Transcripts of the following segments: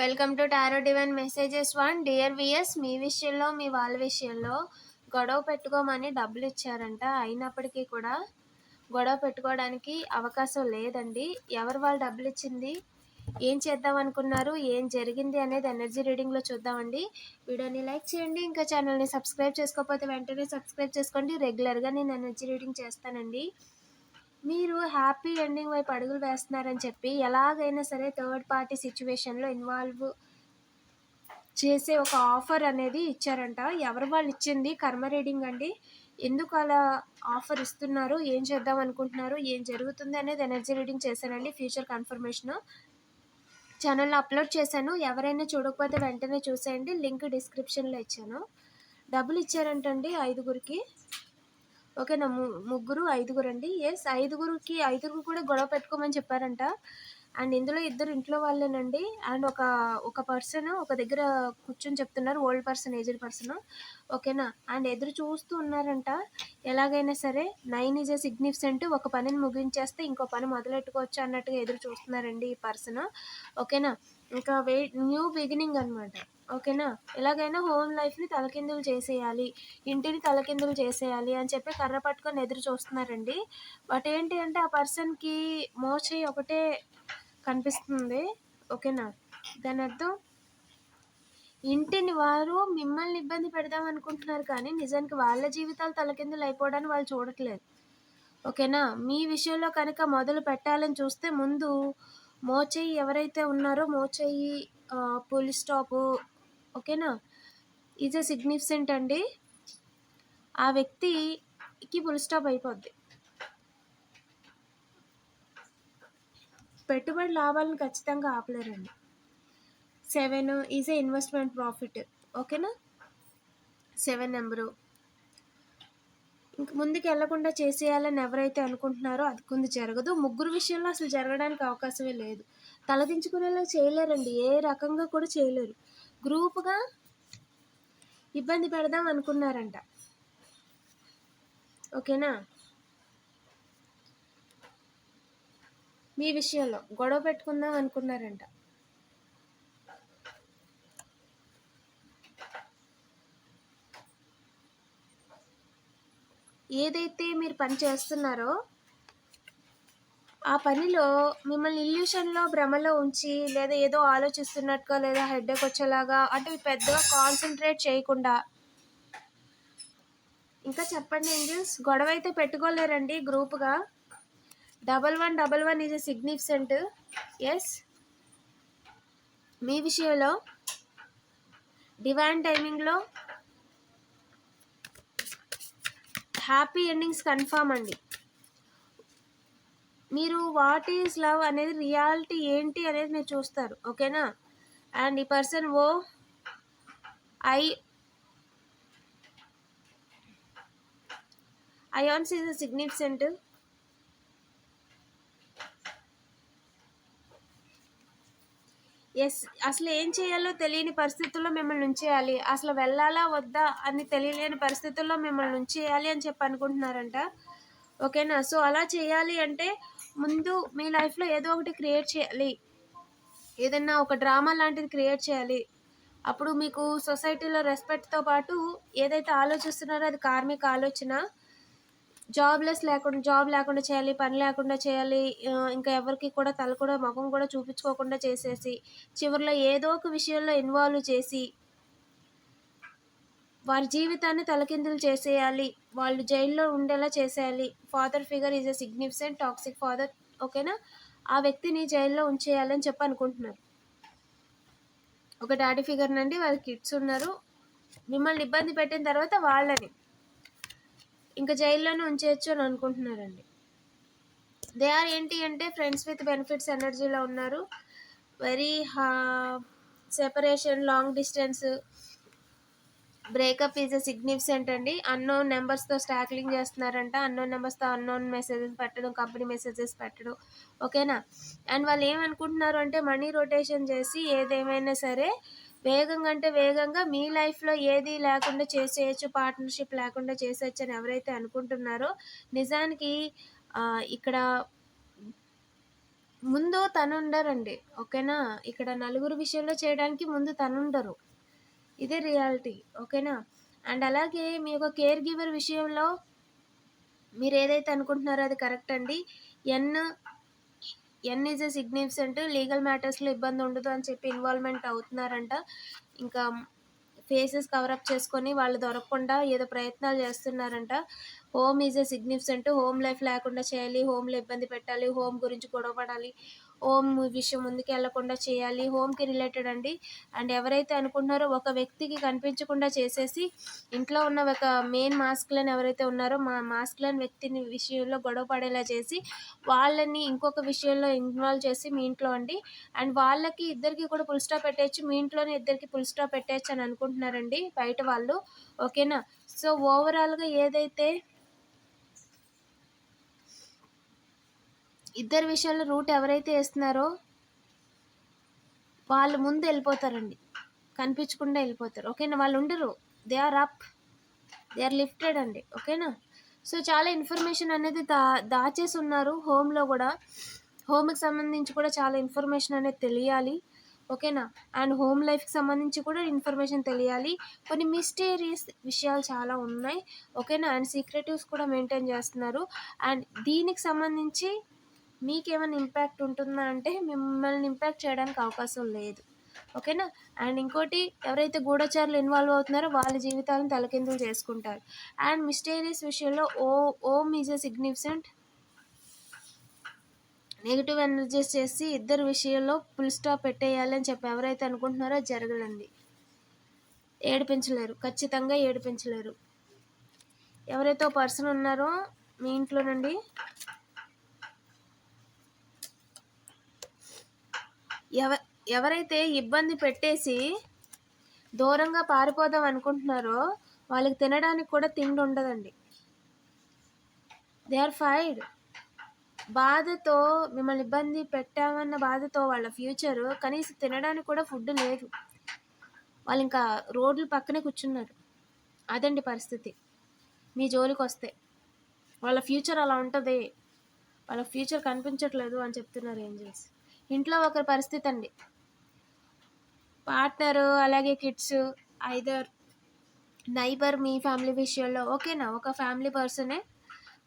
Welcome to tarot divine messages one. Dear V S మీ విషయంలో మీ వాళ్ళ విషయంలో గొడవ పెట్టుకోమని డబ్బులు ఇచ్చారంట. అయినప్పటికీ కూడా గొడవ పెట్టుకోవడానికి అవకాశం లేదండి. ఎవరు వాళ్ళు డబ్బులు ఇచ్చింది? ఏం చేద్దాం అనుకున్నారు? ఏం జరిగింది అనేది ఎనర్జీ రీడింగ్లో చూద్దామండి. వీడియోని లైక్ చేయండి. ఇంకా ఛానల్ని సబ్స్క్రైబ్ చేసుకోకపోతే వెంటనే సబ్స్క్రైబ్ చేసుకోండి. రెగ్యులర్గా నేను ఎనర్జీ రీడింగ్ చేస్తానండి. మీరు హ్యాపీ ఎండింగ్ వైపు అడుగులు వేస్తున్నారని చెప్పి ఎలాగైనా సరే థర్డ్ పార్టీ సిచ్యువేషన్లో ఇన్వాల్వ్ చేసే ఒక ఆఫర్ అనేది ఇచ్చారంట. ఎవరు వాళ్ళు ఇచ్చింది? కర్మ రీడింగ్ అండి. ఎందుకు అలా ఆఫర్ ఇస్తున్నారు? ఏం చేద్దాం అనుకుంటున్నారు? ఏం జరుగుతుంది అనేది ఎనర్జీ రీడింగ్ చేశానండి. ఫ్యూచర్ కన్ఫర్మేషన్ ఛానల్లో అప్లోడ్ చేశాను. ఎవరైనా చూడకపోతే వెంటనే చూసేయండి. లింక్ డిస్క్రిప్షన్లో ఇచ్చాను. డబ్బులు ఇచ్చారంటండి ఐదుగురికి. ఓకేనా? ముగ్గురు ఐదుగురు అండి. ఎస్ ఐదుగురికి ఐదుగురు కూడా గొడవ పెట్టుకోమని చెప్పారంట. అండ్ ఇందులో ఇద్దరు ఇంట్లో వాళ్ళేనండి. అండ్ ఒక ఒక పర్సన్ ఒక దగ్గర కూర్చొని చెప్తున్నారు. Old person aged person. ఓకేనా? అండ్ ఎదురు చూస్తూ ఉన్నారంట. ఎలాగైనా సరే నైన్ ఈజ్ ఏ సిగ్నిఫికెంట్. ఒక పనిని ముగించేస్తే ఇంకో పని మొదలెట్టుకోవచ్చు అన్నట్టుగా ఎదురు చూస్తున్నారండి ఈ పర్సన్. ఓకేనా? ఇంకా వెయిట్ న్యూ బిగినింగ్ అనమాట ఓకేనా? ఎలాగైనా హోమ్ లైఫ్ని తలకిందులు చేసేయాలి. ఇంటిని తలకిందులు చేసేయాలి అని చెప్పి కర్ర పట్టుకొని ఎదురు చూస్తున్నారండి. బట్ ఏంటి అంటే ఆ పర్సన్కి మోచేయి ఒకటే కనిపిస్తుంది. ఓకేనా? దాని అర్థం? ఇంటిని వారు మిమ్మల్ని ఇబ్బంది పెడదాం అనుకుంటున్నారు కానీ నిజానికి వాళ్ళ జీవితాలు తలకిందులు అయిపోవడానికి వాళ్ళు చూడట్లేదు. ఓకేనా? మీ విషయంలో కనుక మొదలు పెట్టాలని చూస్తే ముందు మోచేయి ఎవరైతే ఉన్నారో మోచేయి పోలీస్ స్టాపు ఓకేనా? ఈజ్ అ సిగ్నిఫికెంట్ అండి. ఆ వ్యక్తికి ఫుల్ స్టాప్ అయిపోద్ది. పెట్టుబడి లాభాలను ఖచ్చితంగా ఆపలేరండి. Seven is a investment profit. ఓకేనా? Seven number. ఇంక ముందుకు వెళ్ళకుండా చేసేయాలని ఎవరైతే అనుకుంటున్నారో అది కొంత జరగదు. ముగ్గురు విషయంలో అసలు జరగడానికి అవకాశమే లేదు. తలదించుకునేలా చేయలేరండి. ఏ రకంగా కూడా చేయలేరు. గ్రూప్గా ఇబ్బంది పెడదాం అనుకున్నారంట. ఓకేనా? మీ విషయంలో గొడవ పెట్టుకుందాం అనుకున్నారంట. ఏదైతే మీరు పని చేస్తున్నారో ఆ పనిలో మిమ్మల్ని ఇల్యూషన్లో భ్రమలో ఉంచి లేదా ఏదో ఆలోచిస్తున్నట్టుగా లేదా హెడ్ఏక్ వచ్చేలాగా అంటే పెద్దగా కాన్సన్ట్రేట్ చేయకుండా. ఇంకా చెప్పండి ఏంజల్స్? గొడవ అయితే పెట్టుకోలేరండి గ్రూప్గా. Double one double one is a significant. Yes? మీ విషయంలో? డివైన్ టైమింగ్లో? హ్యాపీ ఎండింగ్స్ కన్ఫామ్ అండి. మీరు వాట్ ఈజ్ లవ్ అనేది రియాలిటీ ఏంటి అనేది మీరు చూస్తారు ఓకేనా? అండ్ ఈ పర్సన్ ఓ ఐ అయాన్స్ ఈజ్ సిగ్నిఫికెంట్ ఎస్ అసలు ఏం చేయాలో తెలియని పరిస్థితుల్లో మిమ్మల్ని ఉంచేయాలి. అసలు వెళ్ళాలా వద్దా అని తెలియలేని పరిస్థితుల్లో మిమ్మల్ని ఉంచేయాలి అని చెప్పి అనుకుంటున్నారంట. ఓకేనా? సో అలా చేయాలి అంటే ముందు మీ లైఫ్లో ఏదో ఒకటి క్రియేట్ చేయాలి. ఏదన్నా ఒక డ్రామా లాంటిది క్రియేట్ చేయాలి. అప్పుడు మీకు సొసైటీలో రెస్పెక్ట్తో పాటు ఏదైతే ఆలోచిస్తున్నారో అది కార్మిక ఆలోచన జాబ్లెస్ లేకుండా జాబ్ లేకుండా చేయాలి పని లేకుండా చేయాలి ఇంకా ఎవరికి కూడా తల కూడా ముఖం కూడా చూపించుకోకుండా చేసేసి చివరిలో ఏదో ఒక విషయంలో ఇన్వాల్వ్ చేసి వారి జీవితాన్ని తలకిందులు చేసేయాలి. వాళ్ళు జైల్లో ఉండేలా చేసేయాలి. Father figure is a significant toxic father ఓకేనా? ఆ వ్యక్తిని జైల్లో ఉంచేయాలని చెప్పి అనుకుంటున్నారు. ఒక డాడీ ఫిగర్ నుండి వాళ్ళ కిడ్స్ ఉన్నారు. మిమ్మల్ని ఇబ్బంది పెట్టిన తర్వాత వాళ్ళని ఇంకా జైల్లోనే ఉంచేయచ్చు అని అనుకుంటున్నారండి. దే ఆర్ ఏంటి అంటే ఫ్రెండ్స్ విత్ బెనిఫిట్స్ ఎనర్జీలో ఉన్నారు. Very separation long distance breakup is a significant అండి. అన్నోన్ నెంబర్స్తో స్టాక్లింగ్ చేస్తున్నారంట. అన్నోన్ నెంబర్స్తో అన్నోన్ మెసేజెస్ పెట్టడం కంపెనీ మెసేజెస్ పెట్టడం. ఓకేనా? అండ్ వాళ్ళు ఏమనుకుంటున్నారు అంటే మనీ రొటేషన్ చేసి ఏదేమైనా సరే వేగంగా అంటే వేగంగా మీ లైఫ్లో ఏది లేకుండా చేసేయచ్చు పార్ట్నర్షిప్ లేకుండా చేసేయచ్చు అని ఎవరైతే అనుకుంటున్నారో నిజానికి ఇక్కడ ముందు తను ఉండరండి ఓకేనా? ఇక్కడ నలుగురు విషయంలో చేయడానికి ముందు తను ఉండరు ఇదే రియాలిటీ ఓకేనా? అండ్ అలాగే మీ యొక్క కేర్ గివర్ విషయంలో మీరు ఏదైతే అనుకుంటున్నారో అది కరెక్ట్ అండి. N N is a significant legal మ్యాటర్స్లో ఇబ్బంది ఉండదు అని చెప్పి ఇన్వాల్వ్మెంట్ అవుతున్నారంట. ఇంకా ఫేసెస్ కవరప్ చేసుకొని వాళ్ళు దొరకకుండా ఏదో ప్రయత్నాలు చేస్తున్నారంట. Home is a significant home life లేకుండా చేయాలి హోమ్లో ఇబ్బంది పెట్టాలి హోమ్ గురించి గొడవ పడాలి హోమ్ విషయం ముందుకు వెళ్ళకుండా చేయాలి. హోమ్కి రిలేటెడ్ అండి. అండ్ ఎవరైతే అనుకుంటున్నారో ఒక వ్యక్తికి కనిపించకుండా చేసేసి ఇంట్లో ఉన్న ఒక మెయిన్ మాస్క్లను ఎవరైతే ఉన్నారో మా మాస్క్లన్ వ్యక్తిని విషయంలో గొడవ పడేలా చేసి వాళ్ళని ఇంకొక విషయంలో ఇన్వాల్వ్ చేసి మీ ఇంట్లో అండి. అండ్ వాళ్ళకి ఇద్దరికి కూడా ఫుల్ స్టాప్ పెట్టేయచ్చు. మీ ఇంట్లోనే ఇద్దరికి ఫుల్ స్టాప్ పెట్టేయచ్చు అని అనుకుంటున్నారండి బయట వాళ్ళు. ఓకేనా? సో ఓవరాల్గా ఏదైతే ఇద్దరు విషయాల్లో రూట్ ఎవరైతే వేస్తున్నారో వాళ్ళు ముందు వెళ్ళిపోతారండి. కనిపించకుండా వెళ్ళిపోతారు. ఓకేనా? వాళ్ళు ఉండరు. They are up they are lifted అండి. ఓకేనా? సో చాలా ఇన్ఫర్మేషన్ అనేది దా దాచేసి ఉన్నారు హోమ్లో కూడా. హోమ్కి సంబంధించి కూడా చాలా ఇన్ఫర్మేషన్ అనేది తెలియాలి. ఓకేనా? అండ్ హోమ్ లైఫ్కి సంబంధించి కూడా ఇన్ఫర్మేషన్ తెలియాలి. కొన్ని మిస్టీరియస్ విషయాలు చాలా ఉన్నాయి. ఓకేనా? అండ్ సీక్రెటివ్స్ కూడా మెయింటైన్ చేస్తున్నారు. అండ్ దీనికి సంబంధించి మీకేమైనా ఇంపాక్ట్ ఉంటుందా అంటే మిమ్మల్ని ఇంపాక్ట్ చేయడానికి అవకాశం లేదు. ఓకేనా? అండ్ ఇంకోటి ఎవరైతే గూఢచారులు ఇన్వాల్వ్ అవుతున్నారో వాళ్ళ జీవితాలను తలకిందులు చేసుకుంటారు. అండ్ మిస్టీరియస్ విషయంలో ఓ ohm is a significant negative energies చేసి ఇద్దరు విషయంలో ఫుల్ స్టాప్ పెట్టేయాలని చెప్పి ఎవరైతే అనుకుంటున్నారో జరగలండి. ఏడిపించలేరు. ఖచ్చితంగా ఏడిపించలేరు. ఎవరైతే పర్సన్ ఉన్నారో మీ ఇంట్లో నుండి ఎవ ఎవరైతే ఇబ్బంది పెట్టేసి దూరంగా పారిపోదాం అనుకుంటున్నారో వాళ్ళకి తినడానికి కూడా తిండి ఉండదండి. దే ఆర్ ఫైడ్ బాధతో మిమ్మల్ని ఇబ్బంది పెట్టామన్న బాధతో వాళ్ళ ఫ్యూచర్ కనీసం తినడానికి కూడా ఫుడ్ లేదు. వాళ్ళు ఇంకా రోడ్లు పక్కనే కూర్చున్నారు. అదండి పరిస్థితి. మీ జోలికి వస్తే. వాళ్ళ ఫ్యూచర్ అలా ఉంటుంది. వాళ్ళ ఫ్యూచర్ కనిపించట్లేదు అని చెప్తున్నారు ఏంజల్స్. ఇంట్లో ఒకరి పరిస్థితి అండి పార్ట్నరు అలాగే కిడ్స్ ఐదర్ నైబర్ మీ ఫ్యామిలీ విషయంలో ఓకేనా? ఒక ఫ్యామిలీ పర్సనే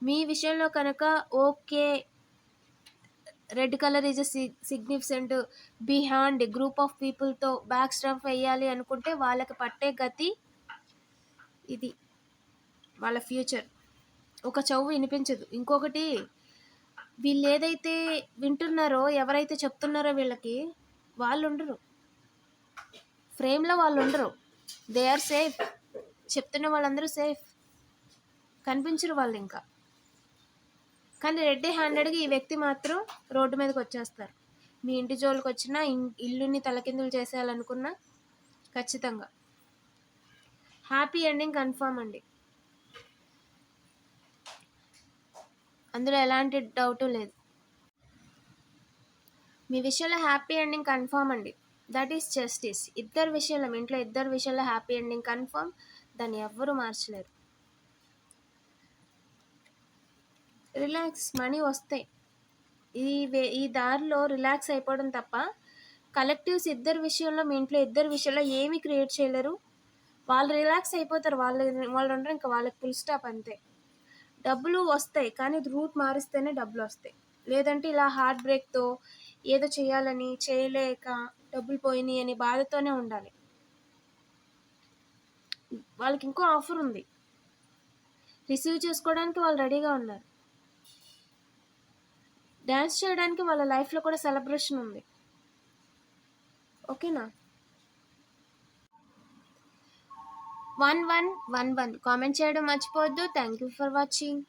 మీ విషయంలో కనుక okay red colour is significant behind group of పీపుల్తో back stab వేయాలి అనుకుంటే వాళ్ళకి పట్టే గతి ఇది. వాళ్ళ ఫ్యూచర్. ఒక చౌవు వినిపించదు. ఇంకొకటి వీళ్ళు ఏదైతే వింటున్నారో ఎవరైతే చెప్తున్నారో వీళ్ళకి వాళ్ళు ఉండరు ఫ్రేమ్లో వాళ్ళు ఉండరు దే ఆర్ సేఫ్ చెప్తున్న వాళ్ళందరూ సేఫ్ కనిపించరు వాళ్ళు ఇంకా కానీ రెడ్డి హ్యాండెడ్గా ఈ వ్యక్తి మాత్రం రోడ్డు మీదకి వచ్చేస్తారు. మీ ఇంటి జోలికి వచ్చినా ఇల్లుని తలకిందులు చేసేయాలనుకున్నా ఖచ్చితంగా. హ్యాపీ ఎండింగ్ కన్ఫామ్ అండి. అందులో ఎలాంటి డౌటు లేదు. మీ విషయంలో హ్యాపీ ఎండింగ్ కన్ఫర్మ్ అండి. That is justice. ఇద్దరు విషయంలో మీ ఇంట్లో ఇద్దరు విషయంలో హ్యాపీ ఎండింగ్ కన్ఫర్మ్ దాన్ని ఎవ్వరూ మార్చలేరు. రిలాక్స్ మనీ వస్తాయి ఈ వే ఈ దారిలో రిలాక్స్ అయిపోవడం తప్ప కలెక్టివ్స్ ఇద్దరు విషయంలో మీ ఇంట్లో ఇద్దరు విషయంలో ఏమీ క్రియేట్ చేయలేరు. వాళ్ళు రిలాక్స్ అయిపోతారు. వాళ్ళు వాళ్ళు ఉండరు ఇంకా వాళ్ళకి ఫుల్ స్టాప్ అంతే. డబ్బులు వస్తాయి కానీ రూట్ మారిస్తేనే డబ్బులు వస్తాయి. లేదంటే ఇలా హార్ట్ బ్రేక్తో ఏదో చేయాలని చేయలేక డబ్బులు పోయినాయి అని బాధతోనే ఉండాలి. వాళ్ళకి ఇంకో ఆఫర్ ఉంది. రిసీవ్ చేసుకోవడానికి వాళ్ళు రెడీగా ఉన్నారు. డ్యాన్స్ చేయడానికి వాళ్ళ లైఫ్లో కూడా సెలబ్రేషన్ ఉంది. ఓకేనా one one one one. Comment చేయడం మర్చిపోవద్దు. Thank you for watching